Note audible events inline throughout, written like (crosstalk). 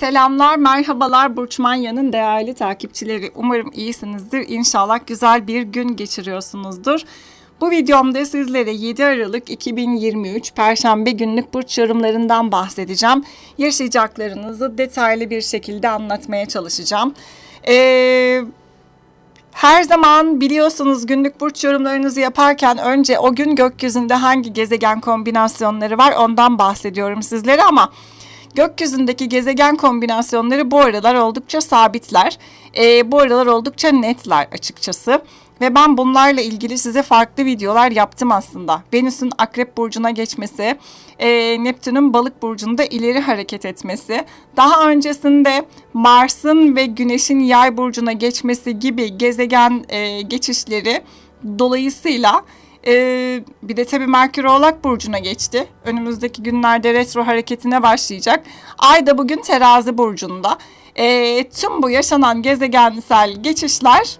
Selamlar, merhabalar Burç Manya'nın değerli takipçileri. Umarım iyisinizdir. İnşallah güzel bir gün geçiriyorsunuzdur. Bu videomda sizlere 7 Aralık 2023 Perşembe günlük burç yorumlarından bahsedeceğim. Yaşayacaklarınızı detaylı bir şekilde anlatmaya çalışacağım. Ee, her zaman biliyorsunuz günlük burç yorumlarınızı yaparken önce o gün gökyüzünde hangi gezegen kombinasyonları var ondan bahsediyorum sizlere ama gökyüzündeki gezegen kombinasyonları bu aralar oldukça sabitler. Ee, bu aralar oldukça netler açıkçası. Ve ben bunlarla ilgili size farklı videolar yaptım aslında. Venüs'ün Akrep Burcu'na geçmesi, e, Neptün'ün Balık Burcu'nda ileri hareket etmesi, daha öncesinde Mars'ın ve Güneş'in Yay Burcu'na geçmesi gibi gezegen e, geçişleri dolayısıyla e, bir de tabii Merkür Oğlak Burcu'na geçti. Önümüzdeki günlerde retro hareketine başlayacak. Ay da bugün Terazi Burcu'nda. E, tüm bu yaşanan gezegensel geçişler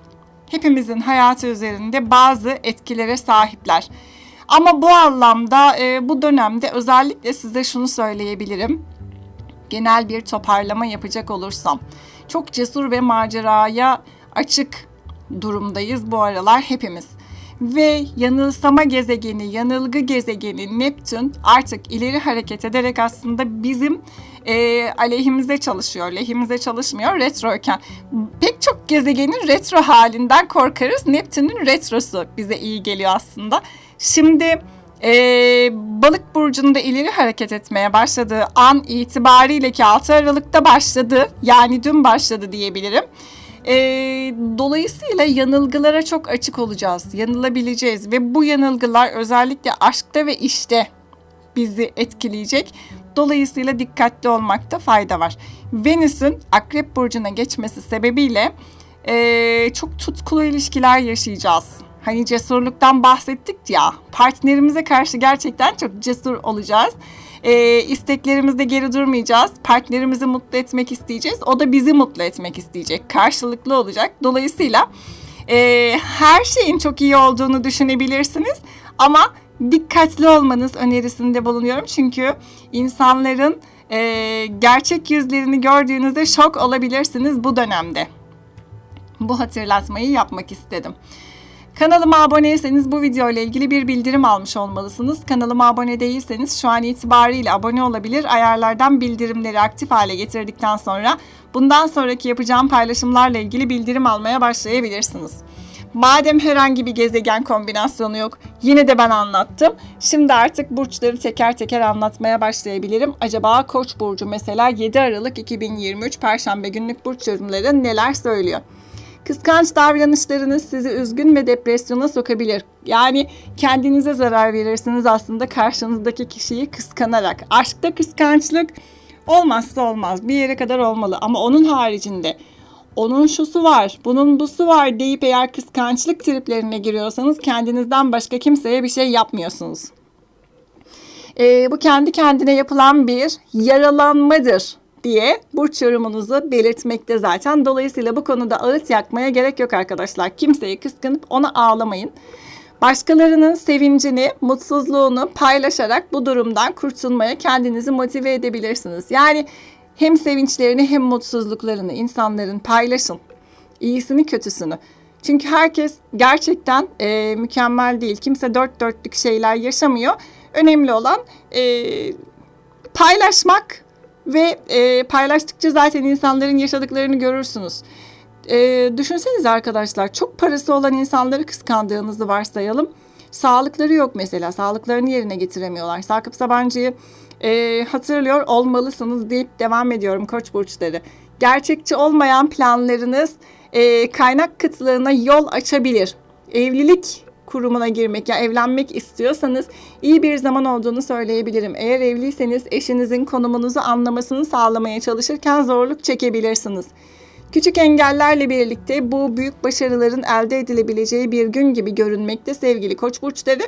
hepimizin hayatı üzerinde bazı etkilere sahipler. Ama bu anlamda e, bu dönemde özellikle size şunu söyleyebilirim. Genel bir toparlama yapacak olursam. Çok cesur ve maceraya açık durumdayız bu aralar hepimiz. Ve yanılsama gezegeni, yanılgı gezegeni Neptün artık ileri hareket ederek aslında bizim e, aleyhimize çalışıyor, lehimize çalışmıyor retroyken. Pek çok gezegenin retro halinden korkarız. Neptün'ün retrosu bize iyi geliyor aslında. Şimdi e, balık burcunda ileri hareket etmeye başladığı an itibariyle ki 6 Aralık'ta başladı. Yani dün başladı diyebilirim. E, dolayısıyla yanılgılara çok açık olacağız. Yanılabileceğiz ve bu yanılgılar özellikle aşkta ve işte bizi etkileyecek. Dolayısıyla dikkatli olmakta fayda var. Venüs'ün Akrep Burcu'na geçmesi sebebiyle e, çok tutkulu ilişkiler yaşayacağız. Hani cesurluktan bahsettik ya, partnerimize karşı gerçekten çok cesur olacağız. E, isteklerimizde geri durmayacağız. Partnerimizi mutlu etmek isteyeceğiz. O da bizi mutlu etmek isteyecek. Karşılıklı olacak. Dolayısıyla e, her şeyin çok iyi olduğunu düşünebilirsiniz. Ama dikkatli olmanız önerisinde bulunuyorum. Çünkü insanların e, gerçek yüzlerini gördüğünüzde şok olabilirsiniz bu dönemde. Bu hatırlatmayı yapmak istedim. Kanalıma aboneyseniz bu video ile ilgili bir bildirim almış olmalısınız. Kanalıma abone değilseniz şu an itibariyle abone olabilir. Ayarlardan bildirimleri aktif hale getirdikten sonra bundan sonraki yapacağım paylaşımlarla ilgili bildirim almaya başlayabilirsiniz. Madem herhangi bir gezegen kombinasyonu yok, yine de ben anlattım. Şimdi artık burçları teker teker anlatmaya başlayabilirim. Acaba Koç burcu mesela 7 Aralık 2023 Perşembe günlük burç yorumları neler söylüyor? Kıskanç davranışlarınız sizi üzgün ve depresyona sokabilir. Yani kendinize zarar verirsiniz aslında karşınızdaki kişiyi kıskanarak. Aşkta kıskançlık olmazsa olmaz. Bir yere kadar olmalı ama onun haricinde onun şusu var, bunun busu var deyip eğer kıskançlık triplerine giriyorsanız kendinizden başka kimseye bir şey yapmıyorsunuz. Ee, bu kendi kendine yapılan bir yaralanmadır diye burç yorumunuzu belirtmekte zaten. Dolayısıyla bu konuda ağıt yakmaya gerek yok arkadaşlar. Kimseyi kıskanıp ona ağlamayın. Başkalarının sevincini, mutsuzluğunu paylaşarak bu durumdan kurtulmaya kendinizi motive edebilirsiniz. Yani hem sevinçlerini hem mutsuzluklarını insanların paylaşın. İyisini kötüsünü. Çünkü herkes gerçekten e, mükemmel değil. Kimse dört dörtlük şeyler yaşamıyor. Önemli olan e, paylaşmak ve e, paylaştıkça zaten insanların yaşadıklarını görürsünüz. E, düşünsenize arkadaşlar çok parası olan insanları kıskandığınızı varsayalım. Sağlıkları yok mesela. Sağlıklarını yerine getiremiyorlar. Sakıp Sabancı'yı e, hatırlıyor olmalısınız deyip devam ediyorum koç burçları. Gerçekçi olmayan planlarınız e, kaynak kıtlığına yol açabilir. Evlilik kurumuna girmek ya evlenmek istiyorsanız iyi bir zaman olduğunu söyleyebilirim. Eğer evliyseniz eşinizin konumunuzu anlamasını sağlamaya çalışırken zorluk çekebilirsiniz. Küçük engellerle birlikte bu büyük başarıların elde edilebileceği bir gün gibi görünmekte sevgili koç burçları.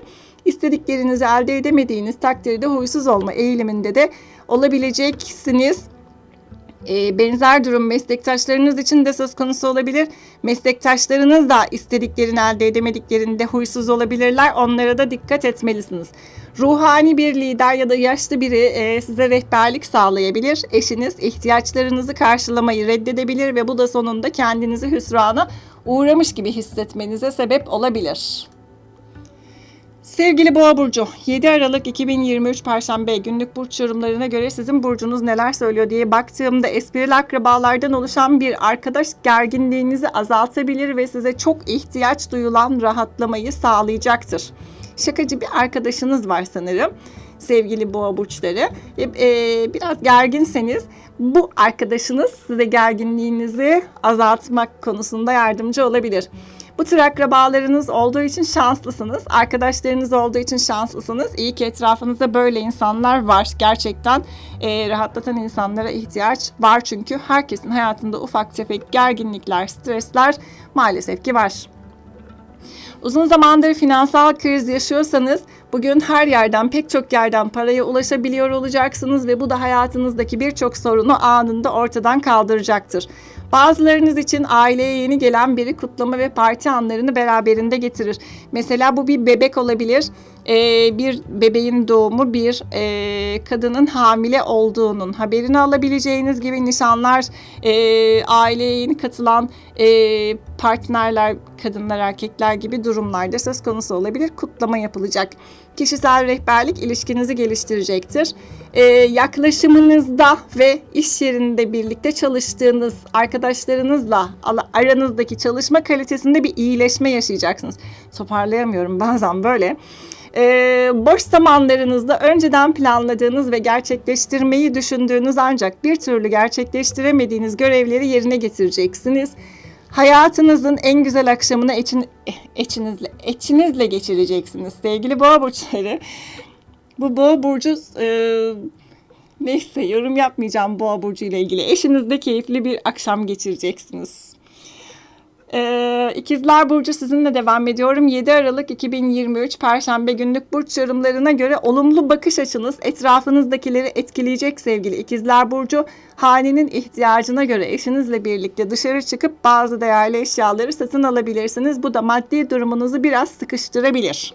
İstediklerinizi elde edemediğiniz takdirde huysuz olma eğiliminde de olabileceksiniz. E, benzer durum meslektaşlarınız için de söz konusu olabilir. Meslektaşlarınız da istediklerini elde edemediklerinde huysuz olabilirler. Onlara da dikkat etmelisiniz. Ruhani bir lider ya da yaşlı biri e, size rehberlik sağlayabilir. Eşiniz ihtiyaçlarınızı karşılamayı reddedebilir ve bu da sonunda kendinizi hüsrana uğramış gibi hissetmenize sebep olabilir. Sevgili Boğa burcu, 7 Aralık 2023 Perşembe günlük burç yorumlarına göre sizin burcunuz neler söylüyor diye baktığımda esprili akrabalardan oluşan bir arkadaş gerginliğinizi azaltabilir ve size çok ihtiyaç duyulan rahatlamayı sağlayacaktır. Şakacı bir arkadaşınız var sanırım sevgili boğa burçları. E, e, biraz gerginseniz bu arkadaşınız size gerginliğinizi azaltmak konusunda yardımcı olabilir. Bu tür akrabalarınız olduğu için şanslısınız. Arkadaşlarınız olduğu için şanslısınız. İyi ki etrafınızda böyle insanlar var. Gerçekten e, rahatlatan insanlara ihtiyaç var çünkü herkesin hayatında ufak tefek gerginlikler, stresler maalesef ki var. Uzun zamandır finansal kriz yaşıyorsanız bugün her yerden pek çok yerden paraya ulaşabiliyor olacaksınız ve bu da hayatınızdaki birçok sorunu anında ortadan kaldıracaktır. Bazılarınız için aileye yeni gelen biri kutlama ve parti anlarını beraberinde getirir. Mesela bu bir bebek olabilir, ee, bir bebeğin doğumu, bir e, kadının hamile olduğunun haberini alabileceğiniz gibi nişanlar, e, aileye katılan e, partnerler, kadınlar, erkekler gibi durumlarda söz konusu olabilir. Kutlama yapılacak. Kişisel rehberlik ilişkinizi geliştirecektir. Ee, yaklaşımınızda ve iş yerinde birlikte çalıştığınız arkadaşlarınızla aranızdaki çalışma kalitesinde bir iyileşme yaşayacaksınız. Toparlayamıyorum bazen böyle. Ee, boş zamanlarınızda önceden planladığınız ve gerçekleştirmeyi düşündüğünüz ancak bir türlü gerçekleştiremediğiniz görevleri yerine getireceksiniz. Hayatınızın en güzel akşamını eçin, eçinizle, eçinizle geçireceksiniz sevgili boğa burçları. Bu boğa burcu e, neyse yorum yapmayacağım boğa burcu ile ilgili. Eşinizle keyifli bir akşam geçireceksiniz. Ee, İkizler Burcu sizinle devam ediyorum. 7 Aralık 2023 Perşembe günlük burç yorumlarına göre olumlu bakış açınız etrafınızdakileri etkileyecek sevgili İkizler Burcu. Hanenin ihtiyacına göre eşinizle birlikte dışarı çıkıp bazı değerli eşyaları satın alabilirsiniz. Bu da maddi durumunuzu biraz sıkıştırabilir.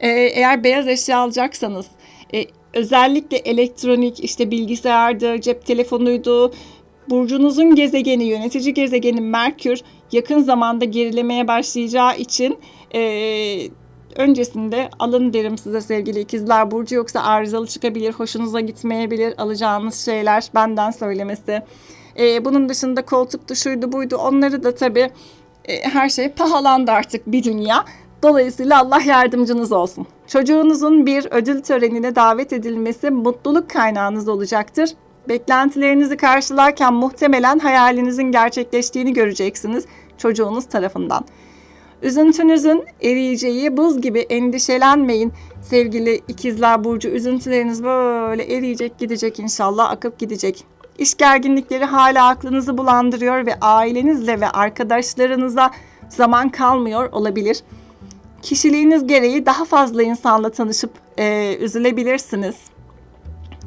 Ee, eğer beyaz eşya alacaksanız e, özellikle elektronik işte bilgisayardı, cep telefonuydu, burcunuzun gezegeni, yönetici gezegeni Merkür yakın zamanda gerilemeye başlayacağı için e, öncesinde alın derim size sevgili ikizler burcu yoksa arızalı çıkabilir, hoşunuza gitmeyebilir alacağınız şeyler benden söylemesi. E, bunun dışında koltuk şuydu buydu onları da tabii e, her şey pahalandı artık bir dünya. Dolayısıyla Allah yardımcınız olsun. Çocuğunuzun bir ödül törenine davet edilmesi mutluluk kaynağınız olacaktır. Beklentilerinizi karşılarken muhtemelen hayalinizin gerçekleştiğini göreceksiniz çocuğunuz tarafından. Üzüntünüzün eriyeceği buz gibi endişelenmeyin sevgili ikizler burcu. Üzüntüleriniz böyle eriyecek gidecek inşallah akıp gidecek. İş gerginlikleri hala aklınızı bulandırıyor ve ailenizle ve arkadaşlarınıza zaman kalmıyor olabilir. Kişiliğiniz gereği daha fazla insanla tanışıp e, üzülebilirsiniz.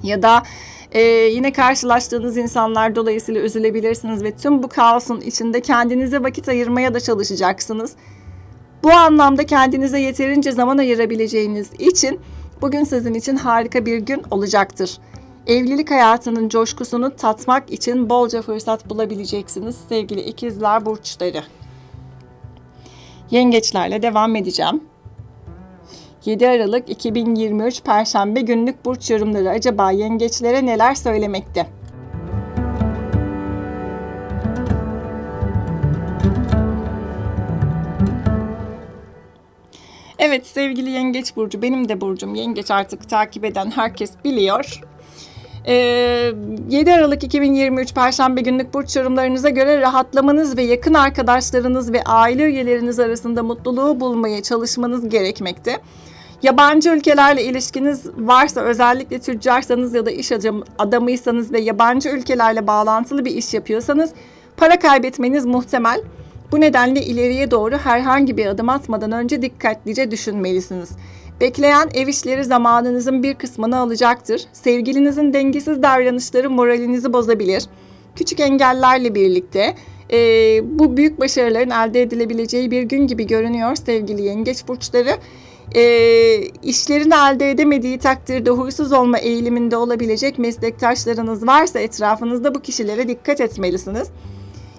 Ya da ee, yine karşılaştığınız insanlar dolayısıyla üzülebilirsiniz ve tüm bu kaosun içinde kendinize vakit ayırmaya da çalışacaksınız. Bu anlamda kendinize yeterince zaman ayırabileceğiniz için bugün sizin için harika bir gün olacaktır. Evlilik hayatının coşkusunu tatmak için bolca fırsat bulabileceksiniz sevgili ikizler burçları. Yengeçlerle devam edeceğim. 7 Aralık 2023 Perşembe günlük burç yorumları acaba yengeçlere neler söylemekte? Evet sevgili Yengeç Burcu benim de burcum Yengeç artık takip eden herkes biliyor. Ee, 7 Aralık 2023 Perşembe günlük burç yorumlarınıza göre rahatlamanız ve yakın arkadaşlarınız ve aile üyeleriniz arasında mutluluğu bulmaya çalışmanız gerekmekte. Yabancı ülkelerle ilişkiniz varsa özellikle tüccarsanız ya da iş adamıysanız ve yabancı ülkelerle bağlantılı bir iş yapıyorsanız para kaybetmeniz muhtemel. Bu nedenle ileriye doğru herhangi bir adım atmadan önce dikkatlice düşünmelisiniz. Bekleyen ev işleri zamanınızın bir kısmını alacaktır. Sevgilinizin dengesiz davranışları moralinizi bozabilir. Küçük engellerle birlikte e, bu büyük başarıların elde edilebileceği bir gün gibi görünüyor sevgili yengeç burçları. E, işlerini elde edemediği takdirde huysuz olma eğiliminde olabilecek meslektaşlarınız varsa etrafınızda bu kişilere dikkat etmelisiniz.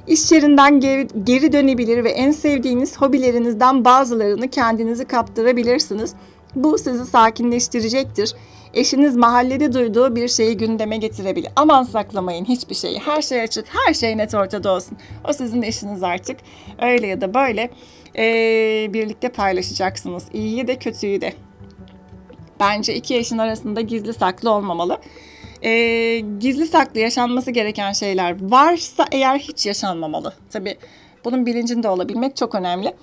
İş yerinden geri, geri dönebilir ve en sevdiğiniz hobilerinizden bazılarını kendinizi kaptırabilirsiniz. Bu sizi sakinleştirecektir. Eşiniz mahallede duyduğu bir şeyi gündeme getirebilir. Aman saklamayın hiçbir şeyi. Her şey açık, her şey net ortada olsun. O sizin eşiniz artık. Öyle ya da böyle ee, birlikte paylaşacaksınız. İyiyi de kötüyü de. Bence iki eşin arasında gizli saklı olmamalı. Ee, gizli saklı yaşanması gereken şeyler varsa eğer hiç yaşanmamalı. Tabii bunun bilincinde olabilmek çok önemli.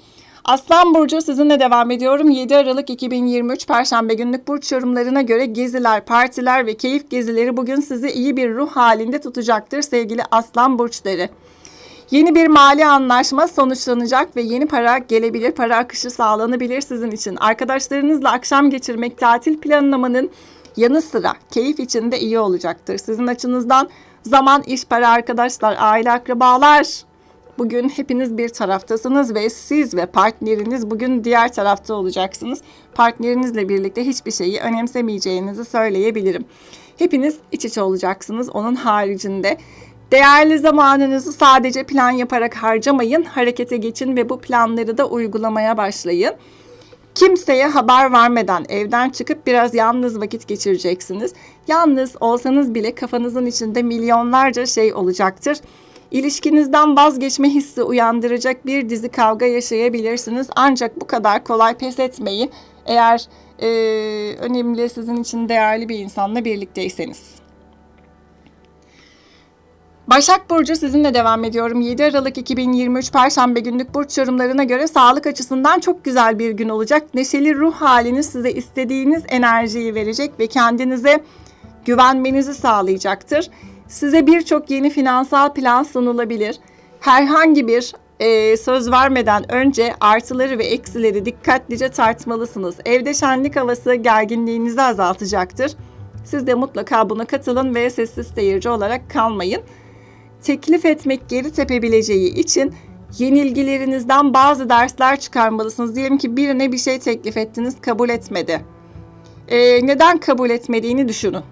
Aslan Burcu sizinle devam ediyorum. 7 Aralık 2023 Perşembe günlük burç yorumlarına göre geziler, partiler ve keyif gezileri bugün sizi iyi bir ruh halinde tutacaktır sevgili Aslan Burçları. Yeni bir mali anlaşma sonuçlanacak ve yeni para gelebilir, para akışı sağlanabilir sizin için. Arkadaşlarınızla akşam geçirmek, tatil planlamanın yanı sıra keyif için de iyi olacaktır. Sizin açınızdan zaman, iş, para, arkadaşlar, aile, akrabalar Bugün hepiniz bir taraftasınız ve siz ve partneriniz bugün diğer tarafta olacaksınız. Partnerinizle birlikte hiçbir şeyi önemsemeyeceğinizi söyleyebilirim. Hepiniz iç içe olacaksınız onun haricinde. Değerli zamanınızı sadece plan yaparak harcamayın, harekete geçin ve bu planları da uygulamaya başlayın. Kimseye haber vermeden evden çıkıp biraz yalnız vakit geçireceksiniz. Yalnız olsanız bile kafanızın içinde milyonlarca şey olacaktır. İlişkinizden vazgeçme hissi uyandıracak bir dizi kavga yaşayabilirsiniz. Ancak bu kadar kolay pes etmeyin eğer e, önemli sizin için değerli bir insanla birlikteyseniz. Başak Burcu sizinle devam ediyorum. 7 Aralık 2023 Perşembe günlük burç yorumlarına göre sağlık açısından çok güzel bir gün olacak. Neşeli ruh haliniz size istediğiniz enerjiyi verecek ve kendinize güvenmenizi sağlayacaktır. Size birçok yeni finansal plan sunulabilir. Herhangi bir e, söz vermeden önce artıları ve eksileri dikkatlice tartmalısınız. Evde şenlik havası gerginliğinizi azaltacaktır. Siz de mutlaka buna katılın ve sessiz seyirci olarak kalmayın. Teklif etmek geri tepebileceği için yenilgilerinizden bazı dersler çıkarmalısınız. Diyelim ki birine bir şey teklif ettiniz kabul etmedi. Ee, neden kabul etmediğini düşünün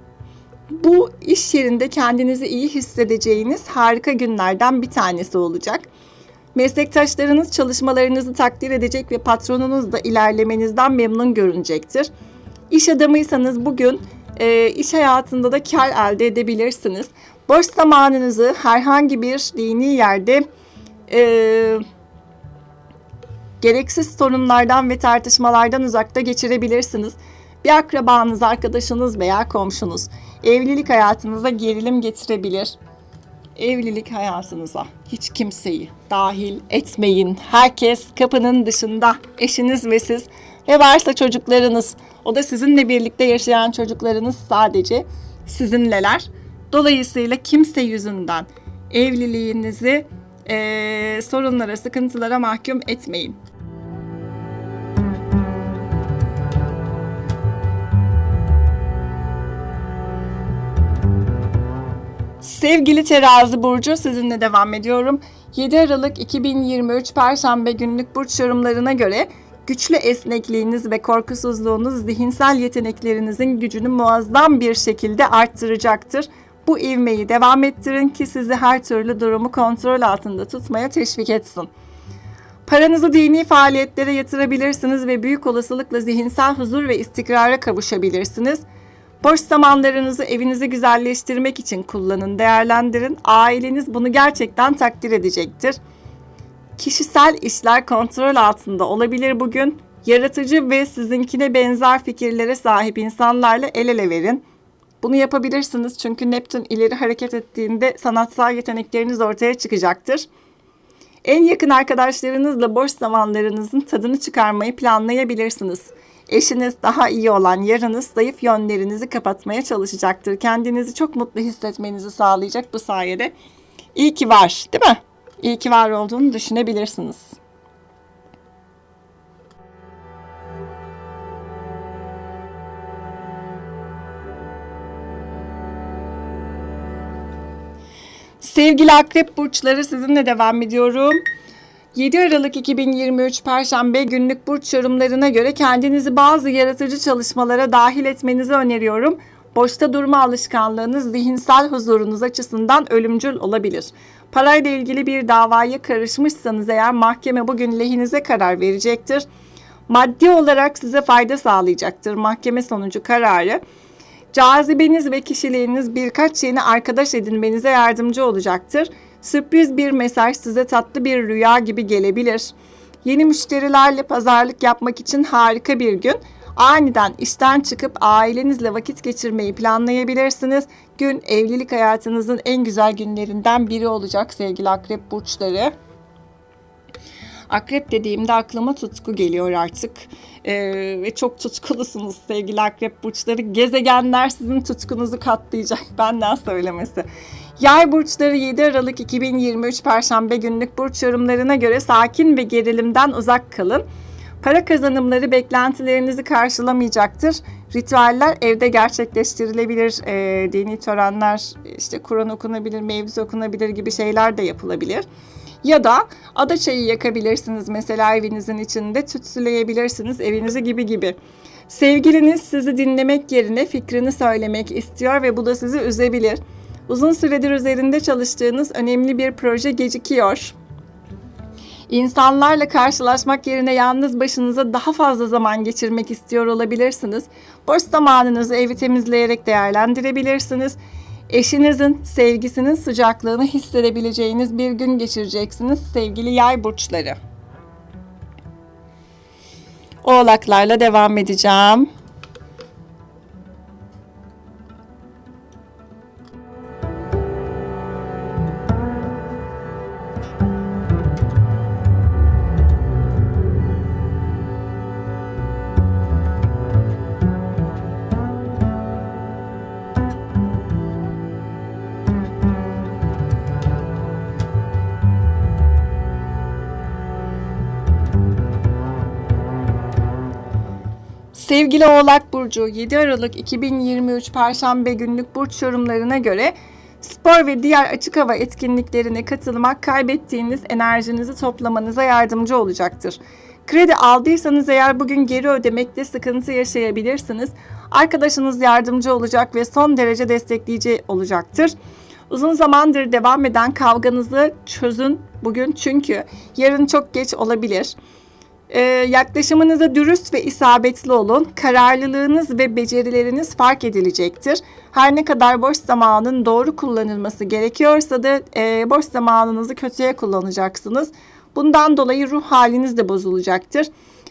bu iş yerinde kendinizi iyi hissedeceğiniz harika günlerden bir tanesi olacak. Meslektaşlarınız çalışmalarınızı takdir edecek ve patronunuz da ilerlemenizden memnun görünecektir. İş adamıysanız bugün e, iş hayatında da kar elde edebilirsiniz. Boş zamanınızı herhangi bir dini yerde e, gereksiz sorunlardan ve tartışmalardan uzakta geçirebilirsiniz. Bir akrabanız, arkadaşınız veya komşunuz evlilik hayatınıza gerilim getirebilir. Evlilik hayatınıza hiç kimseyi dahil etmeyin. Herkes kapının dışında. Eşiniz ve siz ve varsa çocuklarınız. O da sizinle birlikte yaşayan çocuklarınız sadece sizinleler. Dolayısıyla kimse yüzünden evliliğinizi e, sorunlara, sıkıntılara mahkum etmeyin. Sevgili terazi burcu sizinle devam ediyorum. 7 Aralık 2023 Perşembe günlük burç yorumlarına göre güçlü esnekliğiniz ve korkusuzluğunuz zihinsel yeteneklerinizin gücünü muazzam bir şekilde arttıracaktır. Bu ivmeyi devam ettirin ki sizi her türlü durumu kontrol altında tutmaya teşvik etsin. Paranızı dini faaliyetlere yatırabilirsiniz ve büyük olasılıkla zihinsel huzur ve istikrara kavuşabilirsiniz. Boş zamanlarınızı evinizi güzelleştirmek için kullanın, değerlendirin. Aileniz bunu gerçekten takdir edecektir. Kişisel işler kontrol altında olabilir bugün. Yaratıcı ve sizinkine benzer fikirlere sahip insanlarla el ele verin. Bunu yapabilirsiniz çünkü Neptün ileri hareket ettiğinde sanatsal yetenekleriniz ortaya çıkacaktır. En yakın arkadaşlarınızla boş zamanlarınızın tadını çıkarmayı planlayabilirsiniz. Eşiniz daha iyi olan yarınız zayıf yönlerinizi kapatmaya çalışacaktır. Kendinizi çok mutlu hissetmenizi sağlayacak bu sayede. İyi ki var, değil mi? İyi ki var olduğunu düşünebilirsiniz. Sevgili akrep burçları sizinle devam ediyorum. 7 Aralık 2023 Perşembe günlük burç yorumlarına göre kendinizi bazı yaratıcı çalışmalara dahil etmenizi öneriyorum. Boşta durma alışkanlığınız zihinsel huzurunuz açısından ölümcül olabilir. Parayla ilgili bir davaya karışmışsanız eğer mahkeme bugün lehinize karar verecektir. Maddi olarak size fayda sağlayacaktır mahkeme sonucu kararı. Cazibeniz ve kişiliğiniz birkaç yeni arkadaş edinmenize yardımcı olacaktır. Sürpriz bir mesaj size tatlı bir rüya gibi gelebilir. Yeni müşterilerle pazarlık yapmak için harika bir gün. Aniden işten çıkıp ailenizle vakit geçirmeyi planlayabilirsiniz. Gün evlilik hayatınızın en güzel günlerinden biri olacak sevgili akrep burçları. Akrep dediğimde aklıma tutku geliyor artık. Ee, ve çok tutkulusunuz sevgili akrep burçları. Gezegenler sizin tutkunuzu katlayacak (laughs) benden söylemesi. Yay burçları 7 Aralık 2023 Perşembe günlük burç yorumlarına göre sakin ve gerilimden uzak kalın. Para kazanımları beklentilerinizi karşılamayacaktır. Ritüeller evde gerçekleştirilebilir. E, dini törenler, işte Kur'an okunabilir, mevlüt okunabilir gibi şeyler de yapılabilir. Ya da ada çayı yakabilirsiniz mesela evinizin içinde tütsüleyebilirsiniz evinizi gibi gibi. Sevgiliniz sizi dinlemek yerine fikrini söylemek istiyor ve bu da sizi üzebilir. Uzun süredir üzerinde çalıştığınız önemli bir proje gecikiyor. İnsanlarla karşılaşmak yerine yalnız başınıza daha fazla zaman geçirmek istiyor olabilirsiniz. Boş zamanınızı evi temizleyerek değerlendirebilirsiniz. Eşinizin sevgisinin sıcaklığını hissedebileceğiniz bir gün geçireceksiniz sevgili yay burçları. Oğlaklarla devam edeceğim. Sevgili Oğlak Burcu 7 Aralık 2023 Perşembe günlük burç yorumlarına göre spor ve diğer açık hava etkinliklerine katılmak kaybettiğiniz enerjinizi toplamanıza yardımcı olacaktır. Kredi aldıysanız eğer bugün geri ödemekte sıkıntı yaşayabilirsiniz. Arkadaşınız yardımcı olacak ve son derece destekleyici olacaktır. Uzun zamandır devam eden kavganızı çözün bugün çünkü yarın çok geç olabilir. Ee, yaklaşımınıza dürüst ve isabetli olun. Kararlılığınız ve becerileriniz fark edilecektir. Her ne kadar boş zamanın doğru kullanılması gerekiyorsa da e, boş zamanınızı kötüye kullanacaksınız. Bundan dolayı ruh haliniz de bozulacaktır.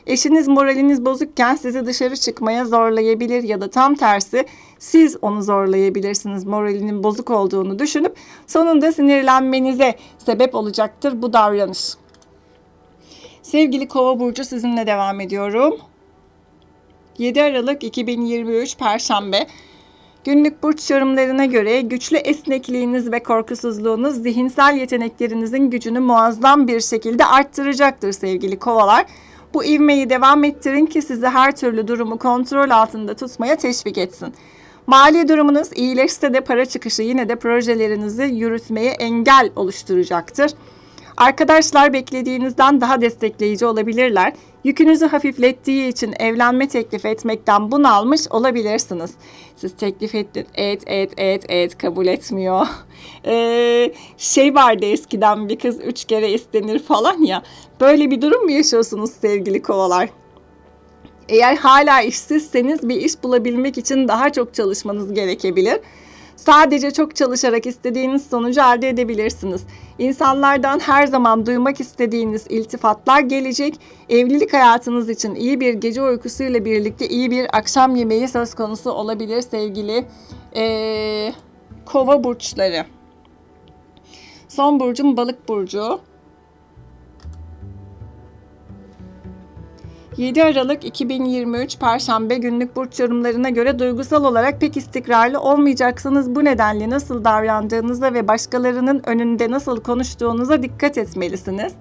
Eşiniz moraliniz bozukken sizi dışarı çıkmaya zorlayabilir ya da tam tersi siz onu zorlayabilirsiniz moralinin bozuk olduğunu düşünüp sonunda sinirlenmenize sebep olacaktır bu davranış. Sevgili Kova burcu sizinle devam ediyorum. 7 Aralık 2023 Perşembe. Günlük burç yorumlarına göre güçlü esnekliğiniz ve korkusuzluğunuz zihinsel yeteneklerinizin gücünü muazzam bir şekilde arttıracaktır sevgili kovalar. Bu ivmeyi devam ettirin ki sizi her türlü durumu kontrol altında tutmaya teşvik etsin. Mali durumunuz iyileşse de para çıkışı yine de projelerinizi yürütmeye engel oluşturacaktır. Arkadaşlar beklediğinizden daha destekleyici olabilirler. Yükünüzü hafiflettiği için evlenme teklif etmekten bunalmış olabilirsiniz. Siz teklif ettin, et, et, et, et kabul etmiyor. (laughs) Ee, şey vardı eskiden bir kız üç kere istenir falan ya. Böyle bir durum mu yaşıyorsunuz sevgili kovalar? Eğer hala işsizseniz bir iş bulabilmek için daha çok çalışmanız gerekebilir. Sadece çok çalışarak istediğiniz sonucu elde edebilirsiniz. İnsanlardan her zaman duymak istediğiniz iltifatlar gelecek. Evlilik hayatınız için iyi bir gece uykusuyla birlikte iyi bir akşam yemeği söz konusu olabilir sevgili ee, kova burçları. Son burcum balık burcu. 7 Aralık 2023 Perşembe günlük burç yorumlarına göre duygusal olarak pek istikrarlı olmayacaksınız. Bu nedenle nasıl davrandığınıza ve başkalarının önünde nasıl konuştuğunuza dikkat etmelisiniz.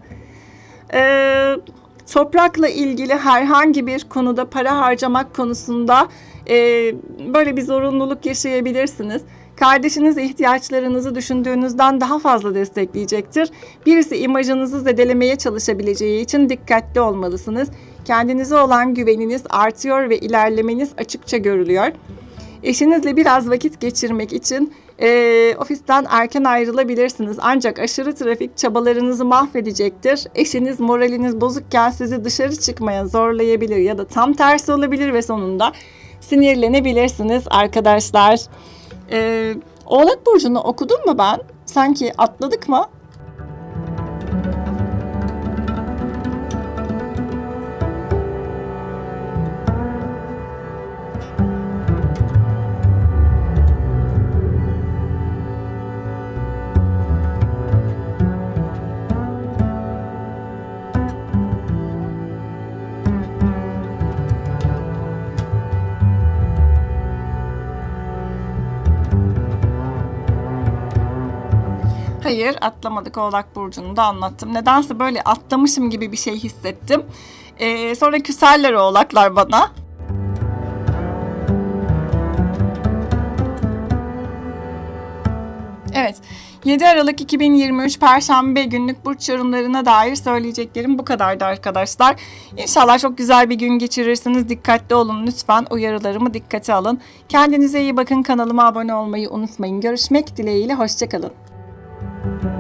Ee, toprakla ilgili herhangi bir konuda para harcamak konusunda e, böyle bir zorunluluk yaşayabilirsiniz. Kardeşiniz ihtiyaçlarınızı düşündüğünüzden daha fazla destekleyecektir. Birisi imajınızı zedelemeye çalışabileceği için dikkatli olmalısınız. Kendinize olan güveniniz artıyor ve ilerlemeniz açıkça görülüyor. Eşinizle biraz vakit geçirmek için e, ofisten erken ayrılabilirsiniz. Ancak aşırı trafik çabalarınızı mahvedecektir. Eşiniz moraliniz bozukken sizi dışarı çıkmaya zorlayabilir ya da tam tersi olabilir ve sonunda sinirlenebilirsiniz arkadaşlar. E, Oğlak Burcu'nu okudun mu ben? Sanki atladık mı? Hayır atlamadık Oğlak Burcu'nu da anlattım. Nedense böyle atlamışım gibi bir şey hissettim. Ee, sonra küserler oğlaklar bana. Evet 7 Aralık 2023 Perşembe günlük burç yorumlarına dair söyleyeceklerim bu kadardı arkadaşlar. İnşallah çok güzel bir gün geçirirsiniz. Dikkatli olun lütfen uyarılarımı dikkate alın. Kendinize iyi bakın kanalıma abone olmayı unutmayın. Görüşmek dileğiyle hoşçakalın. Thank you.